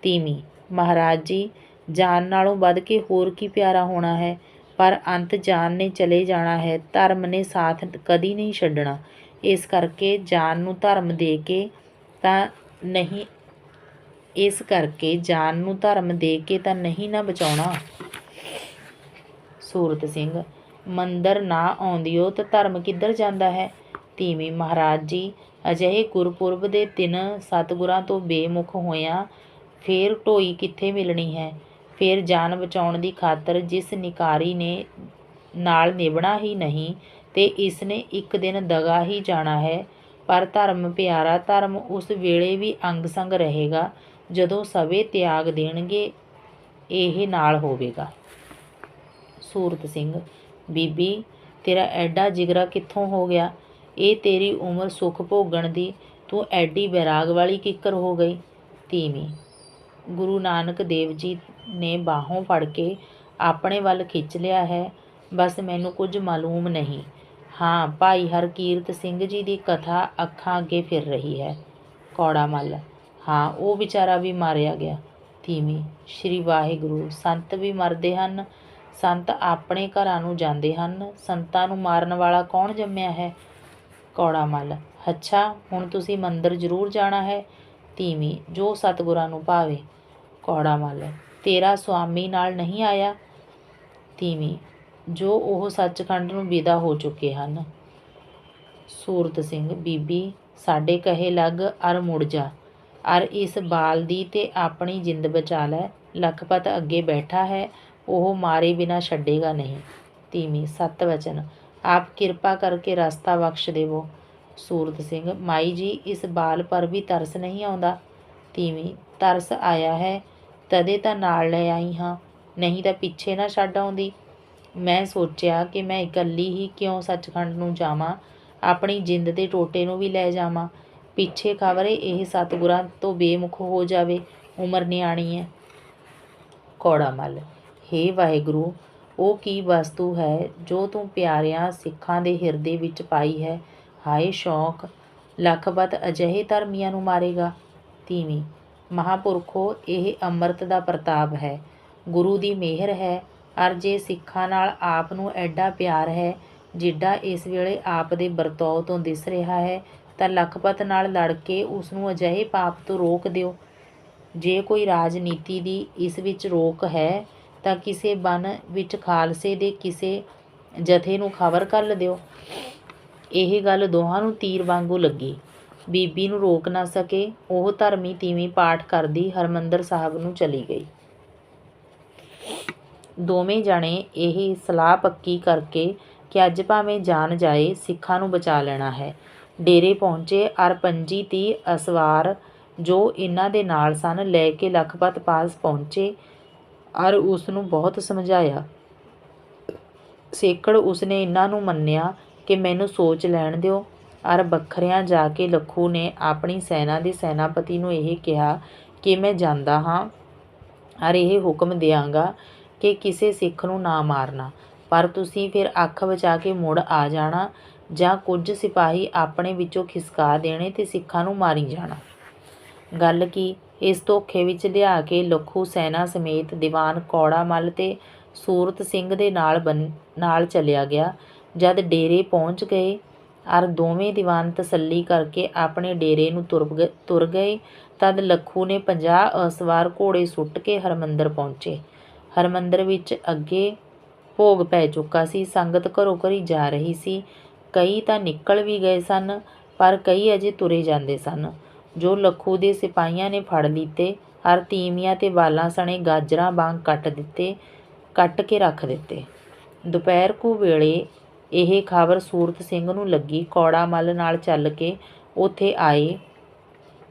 ਤੀਵੀਂ, ਮਹਾਰਾਜ ਜੀ, ਜਾਨ ਨਾਲੋਂ ਵੱਧ ਕੇ ਹੋਰ ਕੀ ਪਿਆਰਾ ਹੋਣਾ ਹੈ? ਪਰ ਅੰਤ ਜਾਨ ਨੇ ਚਲੇ ਜਾਣਾ ਹੈ, ਧਰਮ ਨੇ ਸਾਥ ਕਦੀ ਨਹੀਂ ਛੱਡਣਾ। ਇਸ ਕਰਕੇ ਜਾਨ ਨੂੰ ਧਰਮ ਦੇ ਕੇ ਤਾਂ ਨਹੀਂ, ਇਸ ਕਰਕੇ ਜਾਨ ਨੂੰ ਧਰਮ ਦੇ ਕੇ ਤਾਂ ਨਹੀਂ ਨਾ ਬਚਾਉਣਾ। ਸੂਰਤ ਸਿੰਘ, ਮੰਦਰ ਨਾ ਆਉਂਦਿਓ ਤਾਂ ਧਰਮ ਕਿੱਧਰ ਜਾਂਦਾ ਹੈ? ਤੀਵੀਂ, ਮਹਾਰਾਜ ਜੀ ਅਜਿਹੇ ਗੁਰਪੁਰਬ ਦੇ ਦਿਨ ਸਤਿਗੁਰਾਂ ਤੋਂ ਬੇਮੁਖ ਹੋਇਆਂ ਫੇਰ ਢੋਈ ਕਿੱਥੇ ਮਿਲਣੀ ਹੈ? ਫੇਰ ਜਾਨ ਬਚਾਉਣ ਦੀ ਖਾਤਰ ਜਿਸ ਨਿਕਾਰੀ ਨੇ ਨਾਲ ਨਿਭਣਾ ਹੀ ਨਹੀਂ ਤੇ ਇਸ ਨੇ ਇੱਕ ਦਿਨ ਦਗਾ ਹੀ ਜਾਣਾ ਹੈ। ਪਰ ਧਰਮ ਪਿਆਰਾ, ਧਰਮ ਉਸ ਵੇਲੇ ਵੀ ਅੰਗ ਸੰਗ ਰਹੇਗਾ ਜਦੋਂ ਸਵੇ ਤਿਆਗ ਦੇਣਗੇ, ਇਹ ਨਾਲ ਹੋਵੇਗਾ। ਸੂਰਤ ਸਿੰਘ, ਬੀਬੀ, ਤੇਰਾ ਐਡਾ ਜਿਗਰਾ ਕਿੱਥੋਂ ਹੋ ਗਿਆ? ਇਹ ਤੇਰੀ ਉਮਰ ਸੁਖ ਭੋਗਣ ਦੀ, ਤੂੰ ਐਡੀ ਬੈਰਾਗ ਵਾਲੀ ਕਿੱਕਰ ਹੋ ਗਈ। ਤੀਵੀਂ। ਗੁਰੂ ਨਾਨਕ ਦੇਵ ਜੀ ਨੇ ਬਾਹੋਂ ਫੜ ਕੇ ਆਪਣੇ ਵੱਲ ਖਿੱਚ ਲਿਆ ਹੈ। ਬਸ ਮੈਨੂੰ ਕੁਝ ਮਾਲੂਮ ਨਹੀਂ। ਹਾਂ, ਭਾਈ ਹਰਕੀਰਤ ਸਿੰਘ ਜੀ ਦੀ ਕਥਾ ਅੱਖਾਂ ਅੱਗੇ ਫਿਰ ਰਹੀ ਹੈ। ਕੌੜਾ ਮੱਲ। ਹਾਂ, ਉਹ ਵਿਚਾਰਾ ਵੀ ਮਾਰਿਆ ਗਿਆ। ਤੀਵੀਂ। ਸ਼੍ਰੀ ਵਾਹਿਗੁਰੂ। ਸੰਤ ਵੀ ਮਰਦੇ ਹਨ। ਸੰਤ ਆਪਣੇ ਘਰਾਂ ਨੂੰ ਜਾਂਦੇ ਹਨ। ਸੰਤਾਂ ਨੂੰ ਮਾਰਨ ਵਾਲਾ ਕੌਣ ਜੰਮਿਆ ਹੈ? ਕੌੜਾ ਮੱਲ। ਅੱਛਾ, ਹੁਣ ਤੁਸੀਂ ਮੰਦਰ ਜ਼ਰੂਰ ਜਾਣਾ ਹੈ। ਤੀਵੀਂ ਜੋ ਸਤਿਗੁਰਾਂ ਨੂੰ ਭਾਵੇ, ਕੌੜਾ ਮੱਲ। ਤੇਰਾ ਸੁਆਮੀ ਨਾਲ ਨਹੀਂ ਆਇਆ। ਤੀਵੀਂ ਜੋ ਉਹ ਸੱਚਖੰਡ ਨੂੰ ਵਿਦਾ ਹੋ ਚੁੱਕੇ ਹਨ। ਸੂਰਤ ਸਿੰਘ, ਬੀਬੀ, ਸਾਡੇ ਕਹੇ ਲੱਗ ਅਰ ਮੁੜ ਜਾ। ਅਰ ਇਸ ਬਾਲ ਦੀ ਤੇ ਆਪਣੀ ਜਿੰਦ ਬਚਾ ਲੈ। ਲਖਪਤ ਅੱਗੇ ਬੈਠਾ ਹੈ, ਉਹ ਮਾਰੇ ਬਿਨਾ ਛੱਡੇਗਾ ਨਹੀਂ। ਤੀਵੀਂ ਸਤ ਵਚਨ। ਆਪ ਕਿਰਪਾ ਕਰਕੇ ਰਸਤਾ ਬਖਸ਼ ਦੇਵੋ। ਸੂਰਤ ਸਿੰਘ, ਮਾਈ ਜੀ, ਇਸ ਬਾਲ ਪਰ ਵੀ ਤਰਸ ਨਹੀਂ ਆਉਂਦਾ। ਤੀਵੀਂ, ਤਰਸ ਆਇਆ ਹੈ, ਤਦੇ ਤਾਂ ਨਾਲ ਲੈ ਆਈ ਹਾਂ, ਨਹੀਂ ਤਾਂ ਪਿੱਛੇ ਨਾ ਛੱਡ ਆਉਂਦੀ। ਮੈਂ ਸੋਚਿਆ ਕਿ ਮੈਂ ਇਕੱਲੀ ਹੀ ਕਿਉਂ ਸੱਚਖੰਡ ਨੂੰ ਜਾਵਾਂ, ਆਪਣੀ ਜਿੰਦ ਦੇ ਟੋਟੇ ਨੂੰ ਵੀ ਲੈ ਜਾਵਾਂ। ਪਿੱਛੇ ਖਬਰੇ ਇਹ ਸਤਿਗੁਰਾਂ ਤੋਂ ਬੇਮੁਖ ਹੋ ਜਾਵੇ, ਉਮਰ ਨਿਆਣੀ ਹੈ। ਕੌੜਾ ਮੱਲ, ਹੇ ਵਾਹਿਗੁਰੂ ਉਹ ਕੀ ਵਸਤੂ ਹੈ ਜੋ ਤੂੰ ਪਿਆਰਿਆਂ ਸਿੱਖਾਂ ਦੇ ਹਿਰਦੇ ਵਿੱਚ ਪਾਈ ਹੈ? ਹਾਏ ਸ਼ੌਕ, ਲਖਪਤ ਅਜਿਹੇ ਧਰਮੀਆਂ ਨੂੰ ਮਾਰੇਗਾ। ਤੀਵੀਂ, ਮਹਾਪੁਰਖੋ, ਇਹ ਅੰਮ੍ਰਿਤ ਦਾ ਪ੍ਰਤਾਪ ਹੈ। ਗੁਰੂ ਦੀ ਮਿਹਰ ਹੈ, ਅਰ ਜੇ ਸਿੱਖਾਂ ਨਾਲ ਆਪ ਨੂੰ ਐਡਾ ਪਿਆਰ ਹੈ, ਜਿੱਡਾ ਇਸ ਵੇਲੇ ਆਪ ਦੇ ਵਰਤਾਓ ਤੋਂ ਦਿਸ ਰਿਹਾ ਹੈ, ਤਾਂ ਲਖਪਤ ਨਾਲ ਲੜ ਕੇ ਉਸ ਨੂੰ ਅਜਿਹੇ ਪਾਪ ਤੋਂ ਰੋਕ ਦਿਓ। ਜੇ ਕੋਈ ਰਾਜਨੀਤੀ ਦੀ ਇਸ ਵਿੱਚ ਰੋਕ ਹੈ ਤਾਂ ਕਿਸੇ ਬਨ ਵਿੱਚ ਖਾਲਸੇ ਦੇ ਕਿਸੇ ਜਥੇ ਨੂੰ ਖਬਰ ਕਰ ਦਿਓ ਇਹ ਗੱਲ ਦੋਹਾਂ ਨੂੰ ਤੀਰ ਵਾਂਗੂ ਲੱਗੀ। ਬੀਬੀ ਨੂੰ ਰੋਕ ਨਾ ਸਕੇ, ਉਹ ਧਰਮੀ ਤੀਵੀਂ ਪਾਠ ਕਰਦੀ ਹਰਮੰਦਰ ਸਾਹਿਬ ਨੂੰ ਚਲੀ ਗਈ। ਦੋਵੇਂ ਜਣੇ ਇਹ ਸਲਾਹ ਪੱਕੀ ਕਰਕੇ ਕਿ ਅੱਜ ਭਾਵੇਂ ਜਾਨ ਜਾਏ, ਸਿੱਖਾਂ ਨੂੰ ਬਚਾ ਲੈਣਾ ਹੈ। ਡੇਰੇ ਪਹੁੰਚੇ ਅਰ ਪੰਜੀ ਤੀ ਅਸਵਾਰ ਜੋ ਇਹਨਾਂ ਦੇ ਨਾਲ ਸਨ, ਲੈ ਕੇ ਲਖਪਤ ਪਾਸ ਪਹੁੰਚੇ। ਅਰ ਉਸ ਨੂੰ ਬਹੁਤ ਸਮਝਾਇਆ। ਸੇਕੜ ਉਸਨੇ ਇਹਨਾਂ ਨੂੰ ਮੰਨਿਆ ਕਿ ਮੈਨੂੰ ਸੋਚ ਲੈਣ ਦਿਓ। ਅਰ ਬੱਖਰਿਆਂ ਜਾ ਕੇ ਲੱਖੂ ਨੇ ਆਪਣੀ ਸੈਨਾ ਦੇ ਸੈਨਾਪਤੀ ਨੂੰ ਇਹ ਕਿਹਾ ਕਿ ਮੈਂ ਜਾਂਦਾ ਹਾਂ। ਅਰ ਇਹ ਹੁਕਮ ਦਿਆਂਗਾ ਕਿ ਕਿਸੇ ਸਿੱਖ ਨੂੰ ਨਾ ਮਾਰਨਾ। ਪਰ ਤੁਸੀਂ ਫਿਰ ਅੱਖ ਬਚਾ ਕੇ ਮੁੜ ਆ ਜਾਣਾ ਜਾਂ ਕੁਝ ਸਿਪਾਹੀ ਆਪਣੇ ਵਿੱਚੋਂ ਖਿਸਕਾ ਦੇਣੇ ਤੇ ਸਿੱਖਾਂ ਨੂੰ ਮਾਰੀ ਜਾਣਾ। ਗੱਲ ਕੀ? ਇਸ ਧੋਖੇ ਵਿੱਚ ਲਿਆ ਕੇ ਲੱਖੂ ਸੈਨਾ ਸਮੇਤ ਦੀਵਾਨ ਕੌੜਾ ਮੱਲ ਤੇ ਸੂਰਤ ਸਿੰਘ ਦੇ ਨਾਲ ਬਨ ਨਾਲ ਚਲਿਆ ਗਿਆ। ਜਦ ਡੇਰੇ ਪਹੁੰਚ ਗਏ, ਅਰ ਦੋਵੇਂ ਦੀਵਾਨ ਤਸੱਲੀ ਕਰਕੇ ਆਪਣੇ ਡੇਰੇ ਨੂੰ ਤੁਰ ਗਏ ਤੁਰ ਗਏ, ਤਦ ਲੱਖੂ ਨੇ 50 ਅਸਵਾਰ ਘੋੜੇ ਸੁੱਟ ਕੇ ਹਰਮੰਦਰ ਪਹੁੰਚੇ। ਹਰਮੰਦਰ ਵਿੱਚ ਅੱਗੇ ਭੋਗ ਪੈ ਚੁੱਕਾ ਸੀ, ਸੰਗਤ ਘਰੋਂ ਘਰੀ ਜਾ ਰਹੀ ਸੀ। ਕਈ ਤਾਂ ਨਿਕਲ ਵੀ ਗਏ ਸਨ, ਪਰ ਕਈ ਅਜੇ ਤੁਰੇ ਜਾਂਦੇ ਸਨ। ਜੋ ਲੱਖੂ ਦੇ ਸਿਪਾਹੀਆਂ ਨੇ ਫੜ ਲੀਤੇ, ਹਰ ਤੀਵੀਆਂ ਤੇ ਬਾਲਾਂ ਸਣੇ ਗਾਜਰਾਂ ਵਾਂਗ ਕੱਟ ਦਿੱਤੇ, ਕੱਟ ਕੇ ਰੱਖ ਦਿੱਤੇ। ਦੁਪਹਿਰ ਕੁ ਵੇਲੇ ਇਹ ਖਬਰ ਸੂਰਤ ਸਿੰਘ ਨੂੰ ਲੱਗੀ। ਕੌੜਾ ਮੱਲ ਨਾਲ ਚੱਲ ਕੇ ਉੱਥੇ ਆਏ।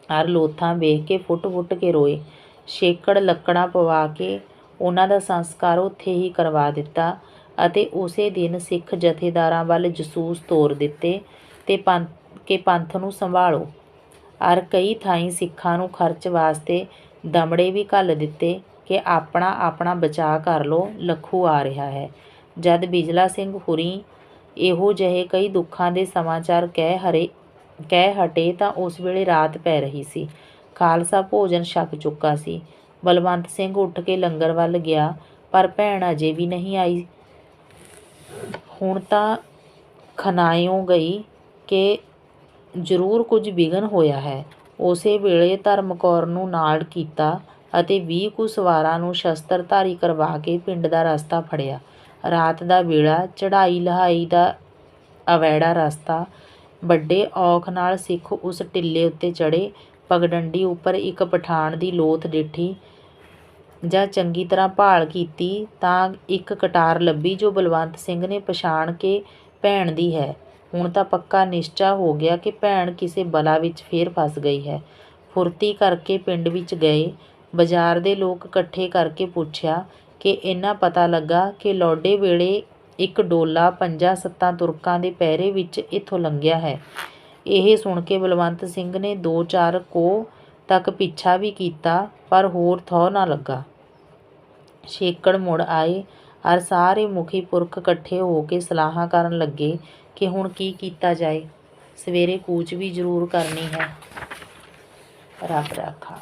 ਹਰ ਲੋਥਾਂ ਵੇਖ ਕੇ ਫੁੱਟ-ਫੁੱਟ ਕੇ ਰੋਏ। ਛੇਕੜ ਲੱਕੜਾਂ ਪਵਾ ਕੇ ਉਹਨਾਂ ਦਾ ਸੰਸਕਾਰ ਉੱਥੇ ਹੀ ਕਰਵਾ ਦਿੱਤਾ ਅਤੇ ਉਸੇ ਦਿਨ ਸਿੱਖ ਜਥੇਦਾਰਾਂ ਵੱਲ ਜਸੂਸ ਤੋਰ ਦਿੱਤੇ ਤੇ ਪੰਥ ਕੇ ਪੰਥ ਨੂੰ ਸੰਭਾਲੋ। ਅਰ ਕਈ ਥਾਈਂ ਸਿੱਖਾਂ ਨੂੰ ਖਰਚ ਵਾਸਤੇ ਦਮੜੇ ਵੀ ਘੱਲ ਦਿੱਤੇ ਕਿ ਆਪਣਾ ਆਪਣਾ ਬਚਾਅ ਕਰ ਲੋ, ਲੱਖੂ ਆ ਰਿਹਾ ਹੈ। ਜਦ ਬਿਜਲਾ ਸਿੰਘ ਹੁਰੀ ਇਹੋ ਜਿਹੇ ਕਈ ਦੁੱਖਾਂ ਦੇ ਸਮਾਚਾਰ ਕਹਿ ਹਰੇ, ਕਹਿ ਹਟੇ ਤਾਂ ਉਸ ਵੇਲੇ ਰਾਤ ਪੈ ਰਹੀ ਸੀ। ਖਾਲਸਾ ਭੋਜਨ ਛਕ ਚੁੱਕਾ ਸੀ। ਬਲਵੰਤ ਸਿੰਘ ਉੱਠ ਕੇ ਲੰਗਰ ਵੱਲ ਗਿਆ, ਪਰ ਭੈਣ ਅਜੇ ਵੀ ਨਹੀਂ ਆਈ। ਹੁਣ ਤਾਂ ਖਨਾਇਓ ਗਈ ਕਿ ਜ਼ਰੂਰ ਕੁਝ ਵਿਘਨ ਹੋਇਆ ਹੈ। ਉਸੇ ਵੇਲੇ ਧਰਮਕੌਰ ਨੂੰ ਨਾਲ ਕੀਤਾ ਅਤੇ ਵੀਹ ਕੁ ਸਵਾਰਾਂ ਨੂੰ ਸ਼ਸਤਰਧਾਰੀ ਕਰਵਾ ਕੇ ਪਿੰਡ ਦਾ ਰਸਤਾ ਫੜਿਆ। ਰਾਤ ਦਾ ਵੇਲਾ, ਚੜ੍ਹਾਈ ਲਹਾਈ ਦਾ ਅਵੈੜਾ ਰਸਤਾ, ਵੱਡੇ ਔਖ ਨਾਲ ਸਿੱਖ ਉਸ ਟਿੱਲੇ ਉੱਤੇ ਚੜ੍ਹੇ, ਪਗਡੰਡੀ ਉੱਪਰ ਇੱਕ ਪਠਾਣ ਦੀ ਲੋਥ ਡਿੱਠੀ ਜਾਂ ਚੰਗੀ ਤਰ੍ਹਾਂ ਭਾਲ ਕੀਤੀ ਤਾਂ ਇੱਕ ਕਟਾਰ ਲੱਭੀ ਜੋ ਬਲਵੰਤ ਸਿੰਘ ਨੇ ਪਛਾਣ ਕੇ ਭੈਣ ਦੀ ਹੈ। ਹੁਣ ਤਾਂ ਪੱਕਾ ਨਿਸ਼ਚਾ ਹੋ ਗਿਆ ਕਿ ਭੈਣ ਕਿਸੇ ਬਲਾ ਵਿੱਚ ਫੇਰ ਫਸ ਗਈ ਹੈ। ਫੁਰਤੀ ਕਰਕੇ ਪਿੰਡ ਵਿੱਚ ਗਏ। ਬਾਜ਼ਾਰ ਦੇ ਲੋਕ ਇਕੱਠੇ ਕਰਕੇ ਪੁੱਛਿਆ ਕਿ ਇੰਨਾ ਪਤਾ ਲੱਗਾ ਕਿ ਲੋਡੇ ਵੇਲੇ ਇੱਕ ਡੋਲਾ ਪੰਜਾਂ ਸੱਤਾਂ ਤੁਰਕਾਂ ਦੇ ਪਹਿਰੇ ਵਿੱਚ ਇੱਥੋਂ ਲੰਘਿਆ ਹੈ। ਇਹ ਸੁਣ ਕੇ ਬਲਵੰਤ ਸਿੰਘ ਨੇ ਦੋ ਚਾਰ ਕੋ ਤੱਕ ਪਿੱਛਾ ਵੀ ਕੀਤਾ, ਪਰ ਹੋਰ ਥੋ ਨਾ ਲੱਗਾ। ਛੇਕੜ ਮੁੜ ਆਏ। ਅਰ ਸਾਰੇ ਮੁਖੀ ਪੁਰਖ ਇਕੱਠੇ ਹੋ ਕੇ ਸਲਾਹਾਂ ਕਰਨ ਲੱਗੇ ਕਿ ਹੁਣ ਕੀ ਕੀਤਾ ਜਾਏ। ਸਵੇਰੇ ਕੂਚ ਵੀ ਜ਼ਰੂਰ ਕਰਨੀ ਹੈ। ਰੱਬ ਰਾਖਾ